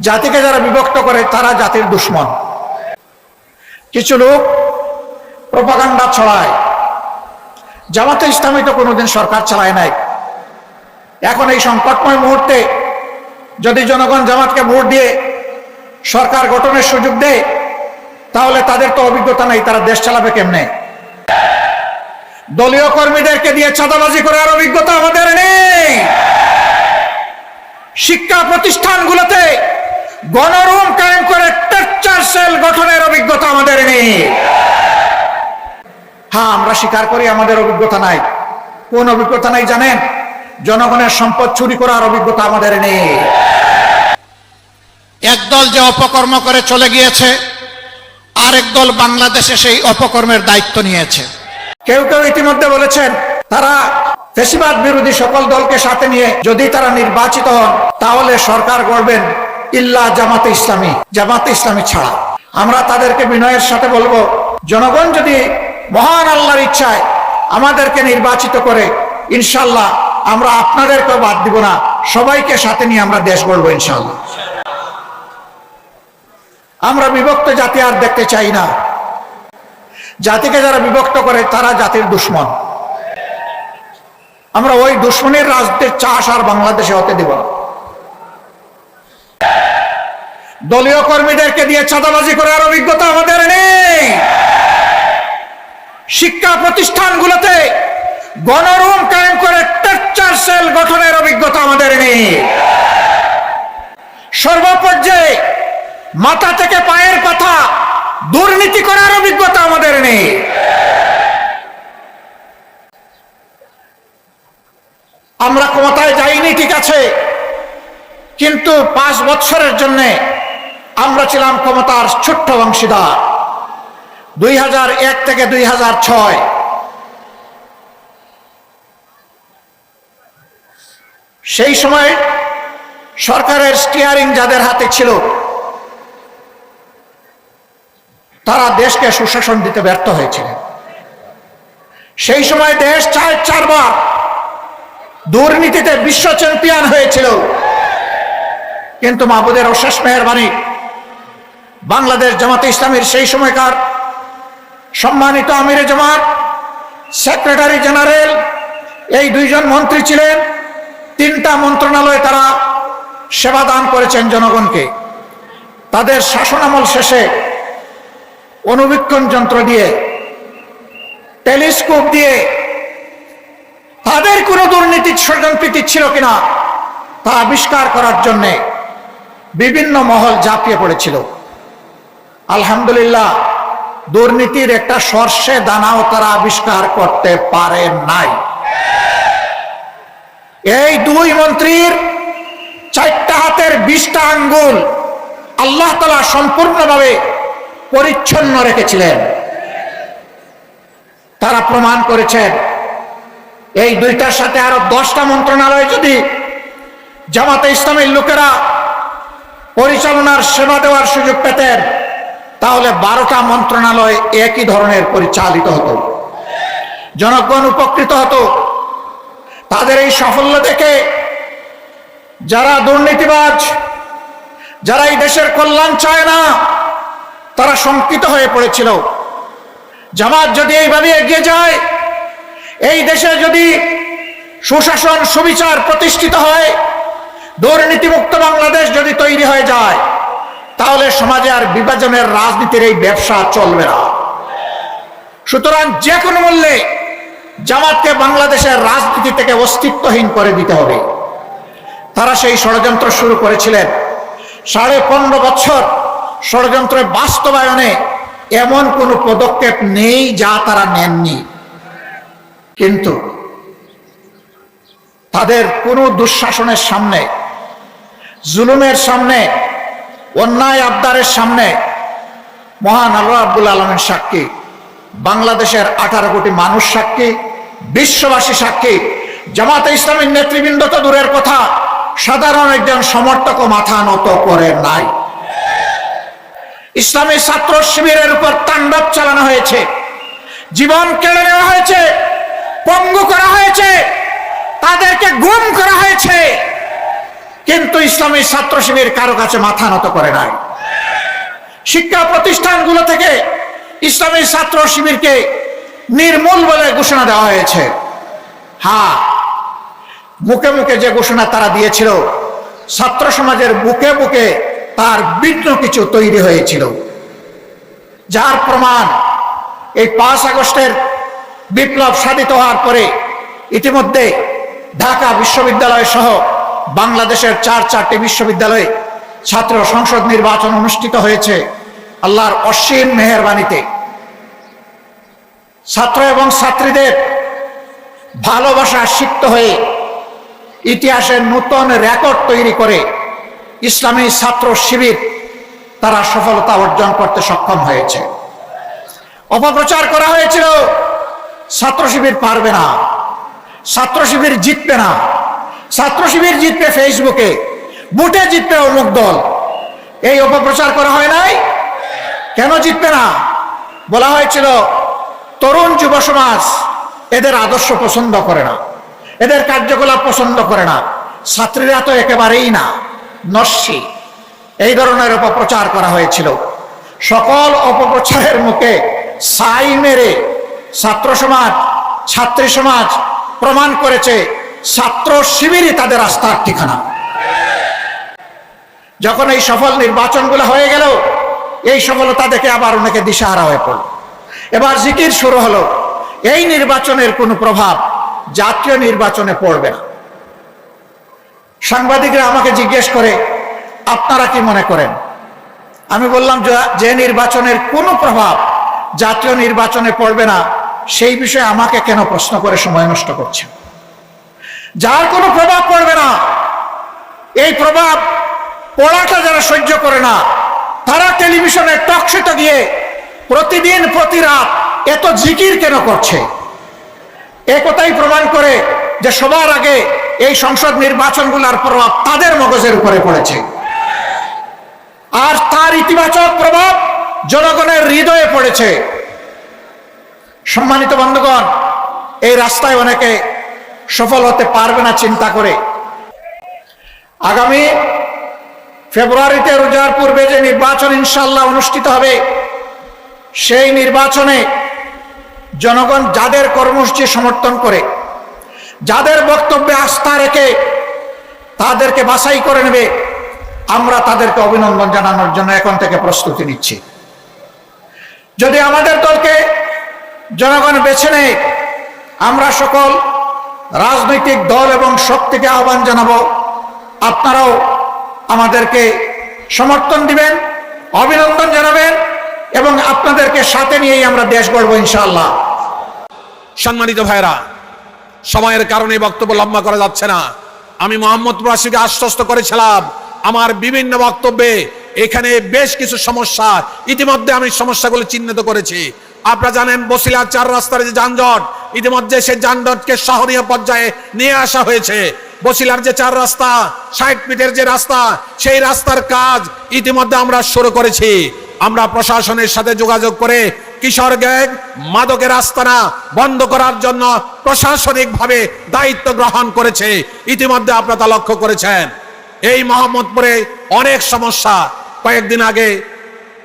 জাতিকে যারা বিভক্ত করে, তারা জাতির দুশ্মন। কিছু লোক প্রপাগান্ডা ছড়ায়। জামাতে ইসলামী তো কোনোদিন সরকার চালায় নাই। এখন এই সংকটময় মুহূর্তে যদি জনগণ জামাতকে ভোট দিয়ে সরকার গঠনের সুযোগ দেয়, তাহলে তাদের তো অভিজ্ঞতা নেই, তারা দেশ চালাবে কেমনে? দলীয় কর্মীদেরকে দিয়ে চাঁদাবাজি করার অভিজ্ঞতা আমাদের নেই। শিক্ষা প্রতিষ্ঠানগুলোতে গণরুম কায়েম করে টেকচার সেল গঠনের অভিজ্ঞতা আমাদের নেই। হ্যাঁ আমরা স্বীকার করি আমাদের অভিজ্ঞতা নাই। কোন অভিজ্ঞতা নাই জানেন? জনগণের সম্পদ চুরি করার অভিজ্ঞতা আমাদের নেই। একদল যে অপকর্ম করে চলে গিয়েছে আরেক দল বাংলাদেশে সেই অপকর্মের দায়িত্ব নিয়েছে। কেউ কেউ ইতিমধ্যে বলেছেন তারা ফেসিবাদ বিরোধী সকল দলকে সাথে নিয়ে যদি তারা নির্বাচিত হন তাহলে সরকার গড়বেন ইল্লা জামাতে ইসলামী জামাতে ইসলামী ছাড়া। আমরা তাদেরকে বিনয়ের সাথে বলব, জনগণ যদি মহান আল্লাহর ইচ্ছায় আমাদেরকে নির্বাচিত করে, ইনশাল্লাহ আমরা আপনাদেরকেও বাদ দিব না, সবাইকে সাথে নিয়ে আমরা দেশ গড়বো ইনশাল্লাহ। আমরা বিভক্ত জাতি আর দেখতে চাই না। জাতিকে যারা বিভক্ত করে, তারা জাতির দুশ্মন। আমরা ওই দুশ্মনের রাজনীতির চাষ আর বাংলাদেশে হতে দিব না। দলীয় কর্মীদেরকে দিয়ে চাঁদাবাজি করার অভিজ্ঞতা আমাদের নেই। শিক্ষা প্রতিষ্ঠানগুলোতে গণরুম কায়েম করে টেকচার সেল গঠনের অভিজ্ঞতা আমাদের নেই। সর্বপর্যায়ে মাথা থেকে পায়ের কথা দুর্নীতি করার অভিজ্ঞতা আমাদের নেই। আমরা ক্ষমতায় যাইনি, ঠিক আছে, কিন্তু পাঁচ বছরের জন্য আমরা ছিলাম ক্ষমতার ছোট্ট অংশীদার। দুই হাজার এক থেকে দুই হাজার ছয়। সেই সময় সরকারের স্টিয়ারিং যাদের হাতে ছিল, তারা দেশকে সুশাসন দিতে ব্যর্থ হয়েছিলেন। সেই সময় দেশ চার চারবার দুর্নীতিতে বিশ্ব চ্যাম্পিয়ন হয়েছিল। কিন্তু মাহবুদের অশেষ মেহরবানি বাংলাদেশ জামাতে ইসলামের সেই সময়কার সম্মানিত আমিরে জামাত, সেক্রেটারি জেনারেল, এই দুইজন মন্ত্রী ছিলেন। তিনটা মন্ত্রণালয়ে তারা সেবা দান করেছেন জনগণকে। তাদের শাসনামল শেষে অনুবীক্ষণ যন্ত্র দিয়ে, টেলিস্কোপ দিয়ে তাদের কোনো দুর্নীতির স্বজনপ্রীতি ছিল কিনা তা আবিষ্কার করার জন্যে বিভিন্ন মহল ঝাঁপিয়ে পড়েছিল। আলহামদুলিল্লাহ, দুর্নীতির একটা সর্ষে দানাও তারা আবিষ্কার করতে পারে নাই। এই দুই মন্ত্রীর চারটা হাতের বিশটা আঙ্গুল আল্লাহ তালা সম্পূর্ণভাবে পরিচ্ছন্ন রেখেছিলেন। তারা প্রমাণ করেছেন, এই দুইটার সাথে আরও দশটা মন্ত্রণালয় যদি জামাতে ইসলামের লোকেরা পরিচালনার সেবা দেওয়ার সুযোগ পেতেন তাহলে বারোটা মন্ত্রণালয় একই ধরনের পরিচালিত হতো। জনগণ উপকৃত হতো। তাদের এই সাফল্য দেখে যারা দুর্নীতিবাজ, যারা এই দেশের কল্যাণ চায় না, তারা শঙ্কিত হয়ে পড়েছিল। জামাত যদি এইভাবে এগিয়ে যায়, এই দেশে যদি সুশাসন, সুবিচার প্রতিষ্ঠিত হয়, দুর্নীতিমুক্ত বাংলাদেশ যদি তৈরি হয়ে যায় তাহলে সমাজে আর বিভাজনের রাজনীতির এই ব্যবসা চলবে না। সুতরাং যে কোনো মূল্যে জামাতকে বাংলাদেশের রাজনীতি থেকে অস্তিত্বহীন করে দিতে হবে। তারা সেই ষড়যন্ত্র শুরু করেছিলেন। সাড়ে পনেরো বছর ষড়যন্ত্রের বাস্তবায়নে এমন কোনো পদক্ষেপ নেই যা তারা নেননি। কিন্তু তাদের কোনো দুঃশাসনের সামনে, জুলুমের সামনে অন্যায় আবদারের সামনে মহান আল্লাহ আব্দুল আলমের সাক্ষী। বাংলাদেশের আঠারো কোটি মানুষ সাক্ষী, বিশ্ববাসী সাক্ষী। জামাতে ইসলামের নেতৃবৃন্দ তো দূরের কথা, সাধারণ একজন সমর্থক মাথা নত করে নাই। ইসলামী ছাত্র শিবিরের উপর তাণ্ডব চালানো হয়েছে। জীবন কেড়ে নেওয়া হয়েছে, পঙ্গু করা হয়েছে, তাদেরকে গুম করা হয়েছে। কিন্তু ইসলামী ছাত্র শিবির কারও কাছে মাথা নত করে নাই। শিক্ষা প্রতিষ্ঠানগুলো থেকে ইসলামী ছাত্র শিবিরকে নির্মূল বলে ঘোষণা দেওয়া হয়েছে। হ্যাঁ মুখে মুখে যে ঘোষণা তারা দিয়েছিল, ছাত্র সমাজের বুকে বুকে তার বিঘ্ন কিছু তৈরি হয়েছিল। যার প্রমাণ এই পাঁচ আগস্টের বিপ্লব সাধিত হওয়ার পরে ইতিমধ্যে ঢাকা বিশ্ববিদ্যালয় সহ বাংলাদেশের চার চারটি বিশ্ববিদ্যালয়ে ছাত্র সংসদ নির্বাচন অনুষ্ঠিত হয়েছে আল্লাহর অসীম মেহরবানিতে। ছাত্র এবং ছাত্রীদের ভালোবাসা সিক্ত হয়ে ইতিহাসের নতুন রেকর্ড তৈরি করে ইসলামী ছাত্র শিবির তারা সফলতা অর্জন করতে সক্ষম হয়েছে। অপপ্রচার করা হয়েছিল, ছাত্র শিবির পারবে না, ছাত্র শিবির জিতবে না। ছাত্র শিবির জিতবে ফেসবুকে, বুটে জিতবে অমুক দল। এই অপপ্রচার করা হয় নাই? কেন জিতবে না? বলা হয়েছিল, তরুণ যুব সমাজ এদের আদর্শ পছন্দ করে না, এদের কার্যকলাপ পছন্দ করে না, ছাত্রীরা তো একেবারেই না, নস্যি। এই ধরনের অপপ্রচার করা হয়েছিল। সকল অপপ্রচারের মুখে সাই মেরে ছাত্র সমাজ, ছাত্রী সমাজ প্রমাণ করেছে ছাত্র শিবিরই তাদের আস্থার ঠিকানা। যখন এই সফল নির্বাচনগুলো হয়ে গেল, এই সফলতা দেখে আবার অনেকে দিশাহারা হয়ে পড়ল। এবার জিকির শুরু হলো, এই নির্বাচনের কোনো প্রভাব জাতীয় নির্বাচনে পড়বে না। সাংবাদিকরা আমাকে জিজ্ঞেস করে, আপনারা কি মনে করেন? আমি বললাম, যে- নির্বাচনের কোনো প্রভাব জাতীয় নির্বাচনে পড়বে না, সেই বিষয়ে আমাকে কেন প্রশ্ন করে সময় নষ্ট করছে যার কোনো প্রভাব পড়বে না। এই প্রভাব পড়াটা যারা সহ্য করে না, তারা টেলিভিশনে টকশিতে গিয়ে প্রতিদিন, প্রতি রাত এত জিকির কেন করছে? একথাই প্রমাণ করে যে সবার আগে এই সংসদ নির্বাচনগুলোর প্রভাব তাদের মগজের উপরে পড়েছে। আর তার ইতিবাচক প্রভাব জনগণের হৃদয়ে পড়েছে। সম্মানিত বন্ধুগণ, এই রাস্তায় অনেকে সফল হতে পারবে না চিন্তা করে। আগামী ফেব্রুয়ারিতে রোজার পূর্বে যে নির্বাচন ইনশাল্লাহ অনুষ্ঠিত হবে। সেই নির্বাচনে জনগণ যাদের কর্মসূচি সমর্থন করে, যাদের বক্তব্যে আস্থা রেখে তাদেরকে বাছাই করে নেবে, আমরা তাদেরকে অভিনন্দন জানানোর জন্য এখন থেকে প্রস্তুতি নিচ্ছি। যদি আমাদের দলকে জনগণ বেছে নেয়, আমরা সকল রাজনৈতিক দল এবং শক্তিকে আহ্বান জানাব। আপনারাও আমাদেরকে সমর্থন দিবেন, অভিনন্দন জানাবেন এবং আপনাদেরকে সাথে নিয়েই আমরা দেশ গড়বো ইনশাআল্লাহ। সম্মানিত ভাইরা সময়ের কারণে বক্তব্য লম্বা করা যাচ্ছে না। আমি মোহাম্মদ রাশিকে আশ্বস্ত করেছিলাম, আমার বিভিন্ন বক্তব্যে এখানে বেশ কিছু সমস্যা, ইতিমধ্যে আমি সমস্যাগুলো চিহ্নিত করেছি। আপনারা জানেন বসিলার চার রাস্তার যে যানজট ইতিমধ্যে সে যানজটকে সহনীয় পর্যায়ে নিয়ে আসা হয়েছে। বসিলার যে চার রাস্তা, ষাট ফিটের যে রাস্তা, সেই রাস্তার কাজ ইতিমধ্যে আমরা শুরু করেছি। আমরা প্রশাসনের সাথে যোগাযোগ করে কিশোর গ্যাং, মাদকের আস্তানা বন্ধ করার জন্য প্রশাসনিকভাবে দায়িত্ব গ্রহণ করেছে। ইতিমধ্যে আপনারা তা লক্ষ্য করেছেন। এই মোহাম্মদপুরে অনেক সমস্যা। কয়েকদিন আগে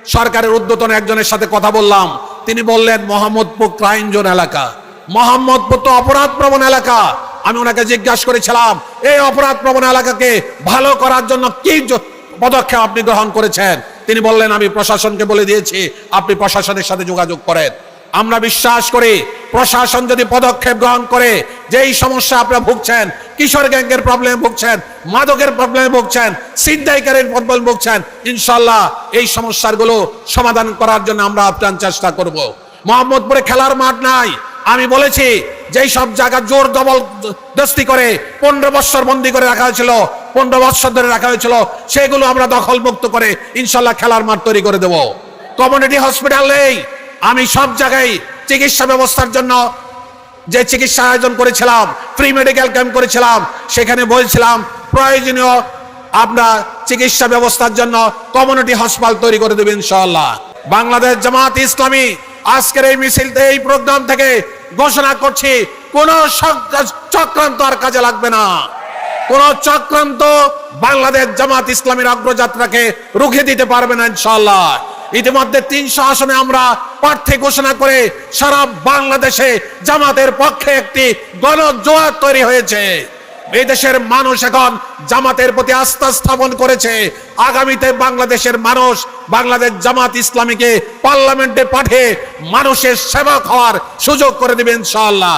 সরকারের উদ্যতন একজনের সাথে কথা বললাম। তিনি বললেন, মোহাম্মদপুর ক্রাইম জোন এলাকা। মোহাম্মদপুর তো অপরাধ প্রবণ এলাকা। আমি ওনাকে জিজ্ঞাসা করেছিলাম, এই অপরাধ প্রবণ এলাকাকে ভালো করার জন্য কি পদক্ষেপ আপনি গ্রহণ করেছেন? তিনি বললেন, আমি প্রশাসনকে বলে দিয়েছি, আপনি প্রশাসনের সাথে যোগাযোগ করেন। আমরা বিশ্বাস করি, প্রশাসন যদি পদক্ষেপ গ্রহণ করে, যেই সমস্যা আপনারা ভুগছেন, কিশোর গ্যাংয়ের প্রবলেম ভুগছেন, মাদকের প্রবলেম ভুগছেন সিদ্ধাইকারের প্রবলেম ভুগছেন ইনশাল্লাহ এই সমস্যাগুলো সমাধান করার জন্য আমরা আপ্রাণ চেষ্টা করব। মোহাম্মদপুরে খেলার মাঠ নাই আমি বলেছি, যেই সব জায়গা জোর দবল দস্তি করে, পনেরো বৎসর বন্দি করে রাখা হয়েছিল, পনেরো বৎসর ধরে রাখা হয়েছিল, সেগুলো আমরা দখল মুক্ত করে ইনশাল্লাহ খেলার মাঠ তৈরি করে দেব। কমিউনিটি হসপিটাল নেই। আমি সব জায়গায় চিকিৎসা ব্যবস্থার জন্য যে চিকিৎসা আয়োজন করেছিলাম ফ্রি মেডিকেল ক্যাম্প করেছিলাম, সেখানে বলছিলাম, প্রয়োজনীয় আমরা চিকিৎসা ব্যবস্থার জন্য কমিউনিটি হাসপাতাল তৈরি করে দেবেন ইনশাল্লাহ। বাংলাদেশ জামাত ইসলামী, আজকের এই মিছিল এই প্রোগ্রাম থেকে ঘোষণা করছি, কোন চক্রান্ত আর কাজে লাগবে না। কোন চক্রান্ত বাংলাদেশ জামাত ইসলামের অগ্রযাত্রাকে রুখে দিতে পারবে না ইনশাল্লাহ ইতিমধ্যে তিনশো আসনে আমরা প্রার্থী ঘোষণা করে সারা বাংলাদেশে জামাতের পক্ষে একটি গণজোয়ার তৈরি হয়েছে। এই দেশের মানুষ এখন জামাতের প্রতি আস্থা স্থাপন করেছে। আগামীতে বাংলাদেশের মানুষ বাংলাদেশ জামাত ইসলামীকে পার্লামেন্টে পাঠিয়ে মানুষের সেবা হওয়ার সুযোগ করে দেবেন ইনশাআল্লাহ।